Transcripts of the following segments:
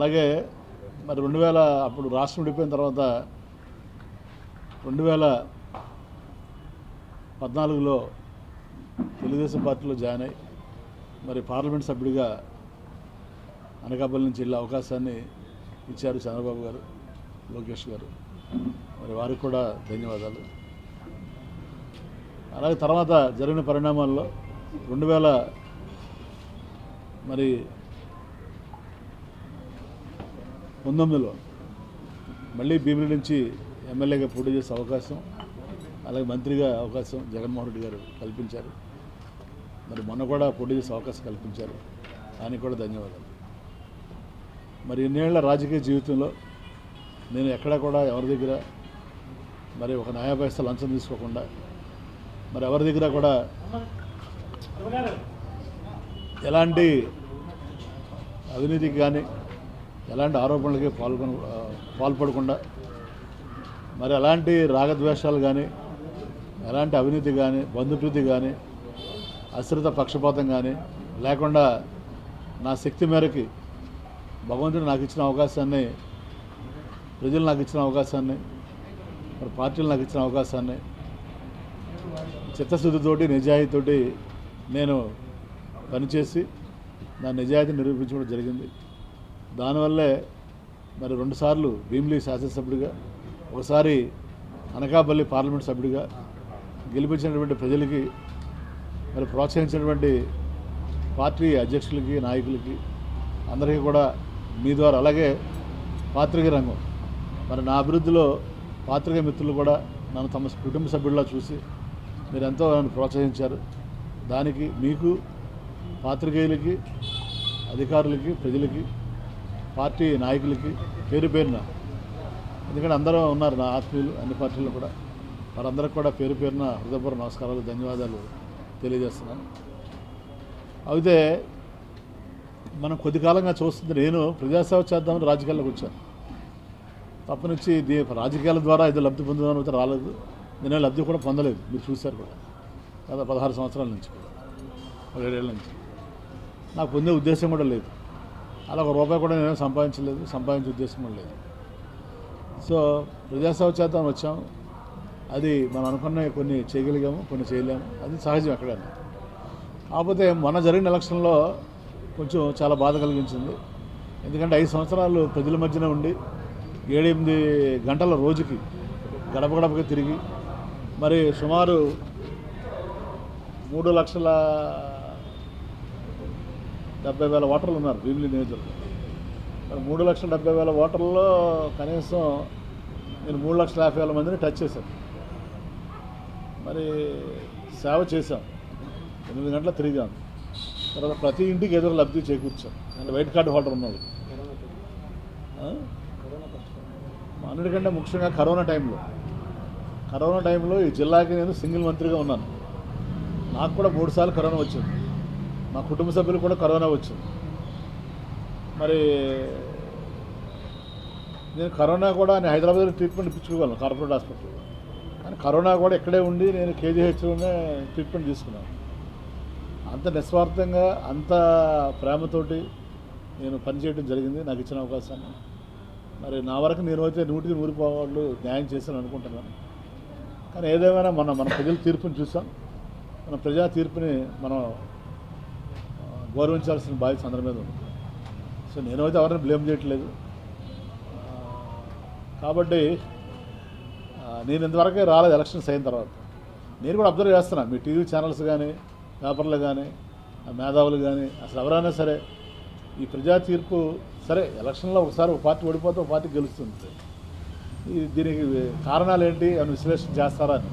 అలాగే మరి రెండు వేల అప్పుడు రాష్ట్రం విడిపోయిన తర్వాత రెండు వేల పద్నాలుగులో తెలుగుదేశం పార్టీలో జాయిన్ అయ్యి మరి పార్లమెంట్ సభ్యుడిగా అనకాపల్లి నుంచి వెళ్ళే అవకాశాన్ని ఇచ్చారు చంద్రబాబు గారు లోకేష్ గారు. మరి వారికి కూడా ధన్యవాదాలు. అలాగే తర్వాత జరిగిన పరిణామాల్లో రెండు వేల మరి పంతొమ్మిదిలో మళ్ళీ భీమిలి నుంచి ఎమ్మెల్యేగా పోటీ చేసే అవకాశం అలాగే మంత్రిగా అవకాశం జగన్మోహన్ రెడ్డి గారు కల్పించారు. మరి మొన్న కూడా పోటీ చేసే అవకాశం కల్పించారు. దానికి కూడా ధన్యవాదాలు. మరి ఇన్నేళ్ళ రాజకీయ జీవితంలో నేను ఎక్కడా కూడా ఎవరి దగ్గర మరి ఒక న్యాయ లంచం తీసుకోకుండా మరి ఎవరి దగ్గర కూడా ఎలాంటి అవినీతికి కానీ ఎలాంటి ఆరోపణలకి పాల్గొన పాల్పడకుండా మరి ఎలాంటి రాగద్వేషాలు కానీ ఎలాంటి అవినీతి కానీ బంధుప్రీతి కానీ అశ్రిత పక్షపాతం కానీ లేకుండా నా శక్తి మేరకి భగవంతుడు నాకు ఇచ్చిన అవకాశాన్ని ప్రజలు నాకు ఇచ్చిన అవకాశాన్ని మరి పార్టీలు నాకు ఇచ్చిన అవకాశాన్ని చిత్తశుద్ధితోటి నిజాయితీతోటి నేను పనిచేసి నా నిజాయితీ నిరూపించడం జరిగింది. దానివల్లే మరి రెండుసార్లు భీమిలి శాసనసభ్యుడిగా ఒకసారి అనకాపల్లి పార్లమెంట్ సభ్యుడిగా గెలిపించినటువంటి ప్రజలకి మరి ప్రోత్సహించినటువంటి పార్టీ అధ్యక్షులకి నాయకులకి అందరికీ కూడా మీ ద్వారా అలాగే పాత్రిక రంగం మరి నా అభివృద్ధిలో పాత్రిక మిత్రులు కూడా నన్ను తమ కుటుంబ సభ్యుల్లా చూసి మీరు ఎంతో నన్ను ప్రోత్సహించారు. దానికి మీకు పాత్రికేయులకి అధికారులకి ప్రజలకి పార్టీ నాయకులకి పేరు పేరున. ఎందుకంటే అందరూ ఉన్నారు నా ఆత్మీయులు అన్ని పార్టీలు కూడా. వారందరికి కూడా పేరు పేరున హృదయపూర్వ నమస్కారాలు ధన్యవాదాలు తెలియజేస్తున్నాను. అయితే మనం కొద్ది కాలంగా చూస్తుంది నేను ప్రజాసేవ చేద్దామని రాజకీయాల్లోకి వచ్చాను. తప్పనుంచి దీ రాజకీయాల ద్వారా ఏదో లబ్ధి పొందుదామని అయితే రాలేదు. నేను లబ్ధి కూడా పొందలేదు. మీరు చూశారు కూడా. గత పదహారు సంవత్సరాల నుంచి కూడా పదిహేడేళ్ళ నుంచి. నాకు పొందే ఉద్దేశం కూడా లేదు. అలా ఒక రూపాయి కూడా నేను సంపాదించలేదు సంపాదించే ఉద్దేశం కూడా లేదు. సో ప్రజాసేవ చేద్దాం వచ్చాం. అది మనం అనుకున్న కొన్ని చేయగలిగాము కొన్ని చేయలేము. అది సహజం ఎక్కడైనా. కాకపోతే మొన్న జరిగిన ఎలక్షన్లో కొంచెం చాలా బాధ కలిగించింది. ఎందుకంటే ఐదు సంవత్సరాలు ప్రజల మధ్యన ఉండి ఏడెనిమిది గంటల రోజుకి గడప గడపకి తిరిగి మరి సుమారు మూడు లక్షల డెబ్బై వేల ఓటర్లు ఉన్నారు భీమిలి నియోజకవర్గం మరి మూడు లక్షల డెబ్బై వేల ఓటర్లలో కనీసం నేను మూడు లక్షల యాభై వేల మందిని టచ్ చేశాను. మరి సేవ చేశాం. ఎనిమిది గంటల తిరిగాను తర్వాత ప్రతి ఇంటికి ఎదురు లబ్ధి చేకూర్చాం. అంటే వైట్ కార్డు హోల్డర్ ఉన్నాడు. అన్నిటికంటే ముఖ్యంగా కరోనా టైంలో. కరోనా టైంలో ఈ జిల్లాకి నేను సింగిల్ మంత్రిగా ఉన్నాను. నాకు కూడా మూడు సార్లు కరోనా వచ్చింది. మా కుటుంబ సభ్యులు కూడా కరోనా వచ్చింది. మరి నేను కరోనా కూడా నేను హైదరాబాద్లో ట్రీట్మెంట్ ఇప్పించుకోగలను కార్పొరేట్ హాస్పిటల్లో. కానీ కరోనా కూడా ఇక్కడే ఉండి నేను కేజీహెచ్లోనే ట్రీట్మెంట్ తీసుకున్నాను. అంత నిస్వార్థంగా అంత ప్రేమతోటి నేను పనిచేయడం జరిగింది. నాకు ఇచ్చిన అవకాశాన్ని. మరి నా వరకు నేను అయితే నూటికి నూరు న్యాయం చేశాను అనుకుంటున్నాను. కానీ ఏదేమైనా మన మన ప్రజల తీర్పుని చూసాం. మన ప్రజా తీర్పుని మనం గౌరవించాల్సిన బాధ్యత అందరి మీద ఉంది. సో నేనైతే ఎవరిని బ్లేమ్ చేయట్లేదు. కాబట్టి నేను ఇంతవరకే రాలేదు ఎలక్షన్స్ అయిన తర్వాత. నేను కూడా అబ్జర్వ్ చేస్తున్నాను మీ టీవీ ఛానల్స్ కానీ పేపర్లు కానీ ఆ మేధావులు కానీ అసలు ఎవరైనా సరే ఈ ప్రజా తీర్పు సరే ఎలక్షన్లో ఒకసారి ఒక పార్టీ ఓడిపోతే ఒక పార్టీ గెలుస్తుంది. దీనికి కారణాలు ఏంటి అని విశ్లేషణ చేస్తారా అని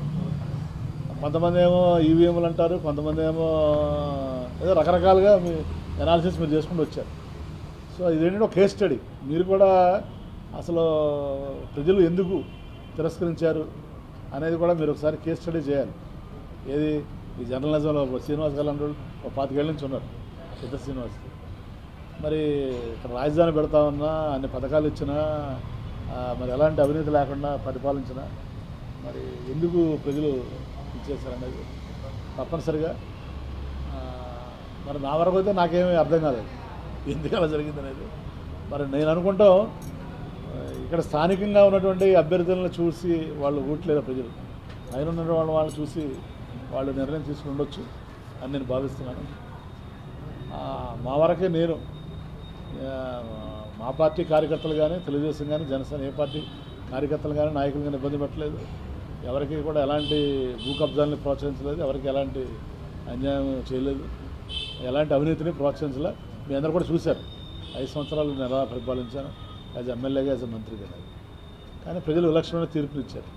కొంతమంది ఏమో ఈవీఎంలు అంటారు కొంతమంది ఏమో ఏదో రకరకాలుగా మీ ఎనాలిసిస్ మీరు చేసుకుంటూ వచ్చారు. సో ఇదేంటంటే ఒక కేస్ స్టడీ మీరు కూడా అసలు ప్రజలు ఎందుకు తిరస్కరించారు అనేది కూడా మీరు ఒకసారి కేస్ స్టడీ చేయాలి. ఏది? ఈ జర్నలిజంలో ఒక శ్రీనివాస్ గారు అంటే ఒక పాతికేళ్ళ నుంచి ఉన్నారు పెద్ద శ్రీనివాస్. మరి ఇక్కడ రాజధాని పెడతామన్నా అన్ని పథకాలు ఇచ్చినా మరి ఎలాంటి అవినీతి లేకుండా పరిపాలించినా మరి ఎందుకు ప్రజలు ఇచ్చేసారనేది తప్పనిసరిగా మరి నా వరకు అయితే నాకేమీ అర్థం కాలేదు. ఎందుకు అలా జరిగింది అనేది. మరి నేను అనుకుంటాం ఇక్కడ స్థానికంగా ఉన్నటువంటి అభ్యర్థులను చూసి వాళ్ళు ఊట్లేదు ప్రజలు? పైన ఉన్న వాళ్ళు వాళ్ళని చూసి వాళ్ళు నిర్ణయం తీసుకుని ఉండొచ్చు అని నేను భావిస్తున్నాను. మా వరకే నేను మా పార్టీ కార్యకర్తలు కానీ తెలుగుదేశం కానీ జనసేన ఏ పార్టీ కార్యకర్తలు కానీ నాయకులు కానీ ఇబ్బంది పెట్టలేదు. ఎవరికి కూడా ఎలాంటి భూకబ్జాలని ప్రోత్సహించలేదు. ఎవరికి ఎలాంటి అన్యాయం చేయలేదు. ఎలాంటి అవినీతిని ప్రోత్సహించలే. మీ అందరూ కూడా చూశారు. ఐదు సంవత్సరాలు నేను ఎలా పరిపాలించాను యాజ్ ఎమ్మెల్యేగా యాజ్ మంత్రిగా కానీ ప్రజలు విలక్షణమైన తీర్పునిచ్చారు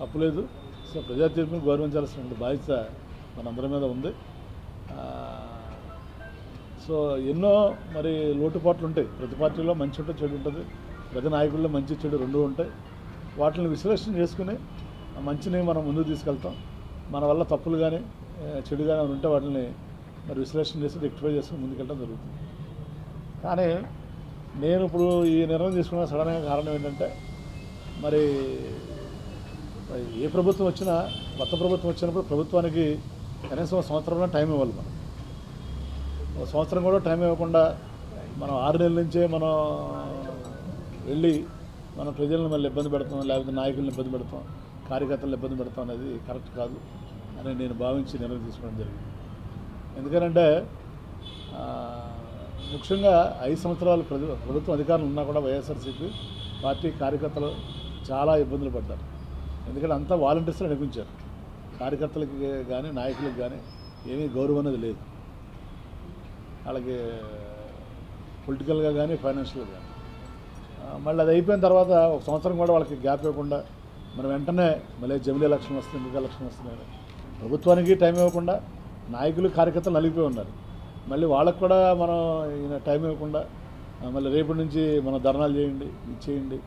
తప్పులేదు సో ప్రజా తీర్పుని గౌరవించాల్సిన బాధ్యత మనందరి మీద ఉంది. సో ఎన్నో మరి లోటుపాట్లు ఉంటాయి. ప్రతి పార్టీలో మంచి ఉంటుంది చెడు ఉంటుంది. ప్రతి నాయకుల్లో మంచి చెడు రెండు ఉంటాయి. వాటిని విశ్లేషణ చేసుకుని మంచిని మనం ముందుకు తీసుకెళ్తాం. మన వల్ల తప్పులు కానీ చెడు కానీ ఉంటే వాటిని మరి విశ్లేషణ చేసి రెక్టిఫై చేసుకుని ముందుకెళ్ళడం జరుగుతుంది. కానీ నేను ఇప్పుడు ఈ నిర్ణయం తీసుకున్న సడన్గా కారణం ఏంటంటే మరి ఏ ప్రభుత్వం వచ్చినా కొత్త ప్రభుత్వం వచ్చినప్పుడు ప్రభుత్వానికి కనీసం ఒక సంవత్సరంలో టైం ఇవ్వాలి మనం. ఒక సంవత్సరం కూడా టైం ఇవ్వకుండా మనం ఆరు నెలల నుంచే మనం వెళ్ళి మన ప్రజలను మళ్ళీ ఇబ్బంది పెడతాం లేకపోతే నాయకులను ఇబ్బంది పెడతాం కార్యకర్తలను ఇబ్బంది పెడతాం అనేది కరెక్ట్ కాదు అని నేను భావించి నిర్ణయం తీసుకోవడం జరిగింది. ఎందుకనంటే ముఖ్యంగా ఐదు సంవత్సరాలు ప్రభు ప్రభుత్వం అధికారులు ఉన్నా కూడా వైఎస్ఆర్సీపీ పార్టీ కార్యకర్తలు చాలా ఇబ్బందులు పడ్డారు. ఎందుకంటే అంతా వాలంటీర్స్లో నడిపించారు. కార్యకర్తలకి కానీ నాయకులకు కానీ ఏమీ గౌరవం అనేది లేదు. వాళ్ళకి పొలిటికల్గా కానీ ఫైనాన్షియల్గా కానీ మళ్ళీ అది అయిపోయిన తర్వాత ఒక సంవత్సరం కూడా వాళ్ళకి గ్యాప్ ఇవ్వకుండా మనం వెంటనే మళ్ళీ జమిలీ ఎలక్షన్ వస్తుంది ఎందుకు ఎలక్షన్ వస్తున్నాయి ప్రభుత్వానికి టైం ఇవ్వకుండా నాయకులు కార్యకర్తలు నలిగిపోయి ఉన్నారు. మళ్ళీ వాళ్ళకు కూడా మనం ఈయన టైం ఇవ్వకుండా మళ్ళీ రేపటి నుంచి మనం ధర్నాలు చేయండి ఇది చేయండి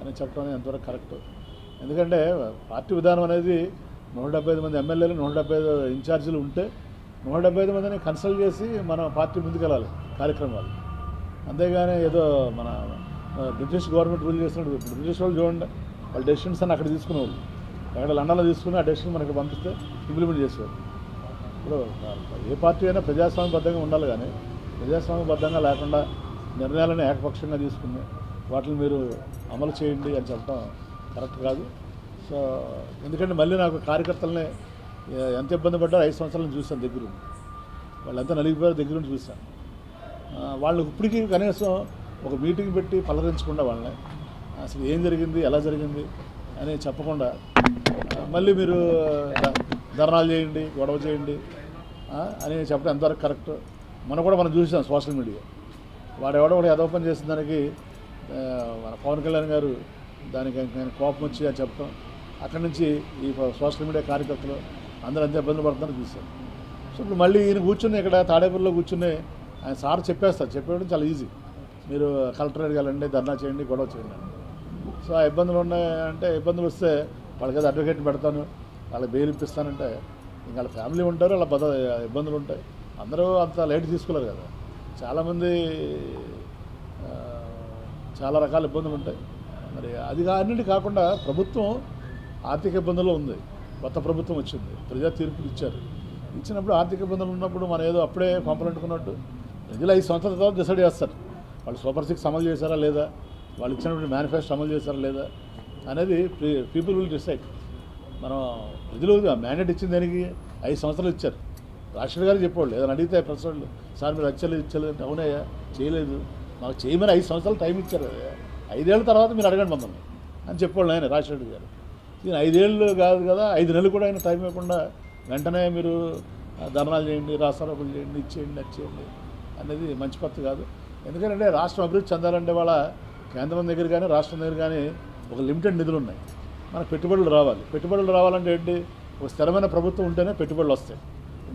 అని చెప్పడం అనేది ఎంతవరకు కరెక్ట్. ఎందుకంటే పార్టీ విధానం అనేది నూట డెబ్బై ఐదు మంది ఎమ్మెల్యేలు నూట డెబ్బై ఐదు ఇన్ఛార్జీలు ఉంటే నూట డెబ్బై ఐదు మందిని కన్సల్ట్ చేసి మనం పార్టీ ముందుకెళ్ళాలి కార్యక్రమాలు. అంతేగాని ఏదో మన బ్రిటిష్ గవర్నమెంట్ రూల్ చేసినట్టు బ్రిటిష్ వాళ్ళు చూడండి వాళ్ళ డెసిషన్స్ అని అక్కడ తీసుకునేవాళ్ళు. ఎక్కడ లండన్లో తీసుకుని ఆ డెసిషన్ మనకి పంపిస్తే ఇంప్లిమెంట్ చేసేవారు ఇప్పుడు ఏ పార్టీ అయినా ప్రజాస్వామ్యబద్ధంగా ఉండాలి కానీ ప్రజాస్వామ్యబద్ధంగా లేకుండా నిర్ణయాలను ఏకపక్షంగా తీసుకుని వాటిని మీరు అమలు చేయండి అని చెప్పడం కరెక్ట్ కాదు. సో ఎందుకంటే మళ్ళీ నాకు కార్యకర్తలనే ఎంత ఇబ్బంది పడ్డారో ఐదు సంవత్సరాలను చూశాను దగ్గర వాళ్ళంతా వాళ్ళు ఎంత నలిగిపోయారో దగ్గర ఉండి చూశాను. వాళ్ళు ఇప్పటికీ కనీసం ఒక మీటింగ్ పెట్టి పలకరించకుండా వాళ్ళని అసలు ఏం జరిగింది? ఎలా జరిగింది? అని చెప్పకుండా మళ్ళీ మీరు ధర్నాలు చేయండి గొడవ చేయండి. అని చెప్పడం ఎంతవరకు కరెక్ట్? మనం కూడా మనం చూసాం సోషల్ మీడియా. వాడెవడో కూడా ఒకటి యథోపం చేసిన దానికి మన పవన్ కళ్యాణ్ గారు దానికి ఆయన కోపం వచ్చి అని చెప్పడం. అక్కడి నుంచి ఈ సోషల్ మీడియా కార్యకర్తలు అందరూ అంతే ఇబ్బందులు పడుతున్నారని చూశాను సో ఇప్పుడు మళ్ళీ ఈయన కూర్చుని ఇక్కడ తాడేపల్లిలో కూర్చుని ఆయన సార్ చెప్పేస్తారు. చెప్పేయడం చాలా ఈజీ. మీరు కలెక్టరేట్కి వెళ్ళండి ధర్నా చేయండి గొడవ చేయండి. సో ఆ ఇబ్బందులు ఉన్నాయి అంటే ఇబ్బందులు వస్తే వాళ్ళకి అడ్వకేట్ పెడతాను. వాళ్ళకి బెయిల్ ఇప్పిస్తానంటే ఇంకా వాళ్ళ ఫ్యామిలీ ఉంటారు వాళ్ళ బద ఇబ్బందులు ఉంటాయి. అందరూ అంత లైట్ తీసుకోలేరు కదా. చాలామంది చాలా రకాల ఇబ్బందులు ఉంటాయి. మరి అది కా- అన్నిటి కాకుండా ప్రభుత్వం ఆర్థిక ఇబ్బందుల్లో ఉంది. కొత్త ప్రభుత్వం వచ్చింది. ప్రజా తీర్పులు ఇచ్చారు. ఇచ్చినప్పుడు ఆర్థిక ఇబ్బందులు ఉన్నప్పుడు మనం ఏదో అప్పుడే పంపలంటుకున్నట్టు ప్రజలు ఐదు సంవత్సరాల తర్వాత డిసైడ్ చేస్తారు. వాళ్ళు సూపర్ సిక్స్ అమలు చేశారా లేదా? వాళ్ళు ఇచ్చినటువంటి మేనిఫెస్టో అమలు చేశారా లేదా? అనేది పీపుల్ విల్ డిసైడ్. మనం ప్రజలు మ్యాండేట్ ఇచ్చిన దానికి ఐదు సంవత్సరాలు ఇచ్చారు. రాష్ట్ర గారు చెప్పేవాళ్ళు ఏదైనా అడిగితే ప్రశ్న వాళ్ళు సార్ మీరు వచ్చలేదు ఇచ్చలేదు అంటే అవునయ్యా చేయలేదు. మాకు చేయమని ఐదు సంవత్సరాలు టైం ఇచ్చారు ఐదేళ్ళ తర్వాత మీరు అడగండి మమ్మల్ని అని చెప్పేవాళ్ళు ఆయన రాజశేఖర్ గారు. ఈయన ఐదేళ్ళు కాదు కదా ఐదు నెలలు కూడా ఆయన టైం ఇవ్వకుండా వెంటనే మీరు ధర్నాలు చేయండి రాస్తారోకులు చేయండి ఇచ్చేయండి నచ్చేయండి అనేది మంచి పద్ధతి కాదు. ఎందుకంటే రాష్ట్రం అభివృద్ధి చెందాలంటే వాళ్ళ కేంద్రం దగ్గర కానీ రాష్ట్రం దగ్గర కానీ ఒక లిమిటెడ్ నిధులు ఉన్నాయి. మనకు పెట్టుబడులు రావాలి. పెట్టుబడులు రావాలంటే ఏంటి? ఒక స్థిరమైన ప్రభుత్వం ఉంటేనే పెట్టుబడులు వస్తాయి.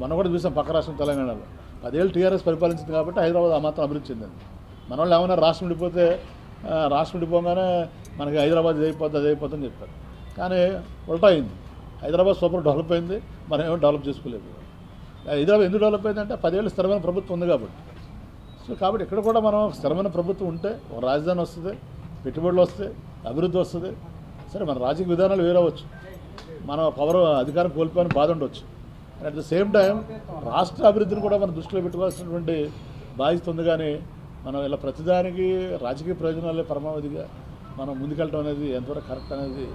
మనం కూడా చూసాం పక్క రాష్ట్రం తెలంగాణలో. పదేళ్ళు టీఆర్ఎస్ పరిపాలించింది కాబట్టి హైదరాబాద్ ఆ మాత్రం అభివృద్ధి చెందింది. మన వాళ్ళు ఏమైనా రాష్ట్రం ఉండిపోతే రాష్ట్రం ఉండిపోగానే మనకి హైదరాబాద్ అయిపోద్ది అది అయిపోతుందని చెప్పారు. కానీ ఉల్టా అయింది. హైదరాబాద్ సూపర్ డెవలప్ అయింది. మనం ఏమో డెవలప్ చేసుకోలేదు. హైదరాబాద్ ఎందుకు డెవలప్ అయిందంటే పదేళ్ళు స్థిరమైన ప్రభుత్వం ఉంది కాబట్టి. సో కాబట్టి ఇక్కడ కూడా మనం స్థిరమైన ప్రభుత్వం ఉంటే ఒక రాజధాని వస్తుంది పెట్టుబడులు వస్తాయి అభివృద్ధి వస్తుంది. సరే మన రాజకీయ విధానాలు వేరవచ్చు మనం పవర్ అధికారం కోల్పోయిన బాధ ఉండొచ్చు. అట్ ద సేమ్ టైం రాష్ట్ర అభివృద్ధిని కూడా మనం దృష్టిలో పెట్టుకోవాల్సినటువంటి బాధ్యత ఉంది కానీ మనం ఇలా ప్రతిదానికి రాజకీయ ప్రయోజనాలే పరమావధిగా మనం ముందుకెళ్ళడం అనేది ఎంతవరకు కరెక్ట్ అనేది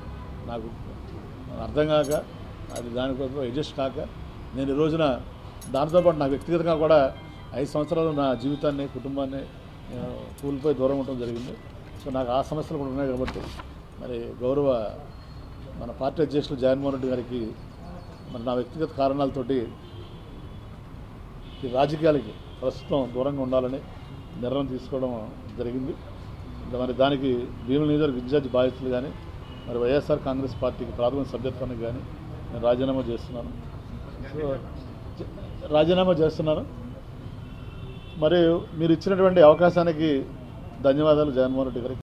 నాకు అర్థం కాక అది దానికోసం అడ్జస్ట్ కాక నేను ఈ రోజున దాంతోపాటు నా వ్యక్తిగతంగా కూడా ఐదు సంవత్సరాలు నా జీవితాన్ని కుటుంబాన్ని కూలిపోయి దూరం ఉండటం జరిగింది. సో నాకు ఆ సమస్యలు కూడా ఉన్నాయి కాబట్టి మరి గౌరవ మన పార్టీ అధ్యక్షులు జగన్మోహన్ రెడ్డి గారికి మరి నా వ్యక్తిగత కారణాలతోటి ఈ రాజకీయాలకి ప్రస్తుతం దూరంగా ఉండాలని నిర్ణయం తీసుకోవడం జరిగింది. ఇంకా మరి దానికి భీముల నియోజకవర్గ ఇన్ఛార్జ్ బాధ్యతలు కానీ మరి వైఎస్ఆర్ కాంగ్రెస్ పార్టీకి ప్రాథమిక సభ్యత్వానికి కానీ నేను రాజీనామా చేస్తున్నాను. సో రాజీనామా చేస్తున్నాను. మరియు మీరు ఇచ్చినటువంటి అవకాశానికి ధన్యవాదాలు జగన్మోహన్ రెడ్డి గారికి.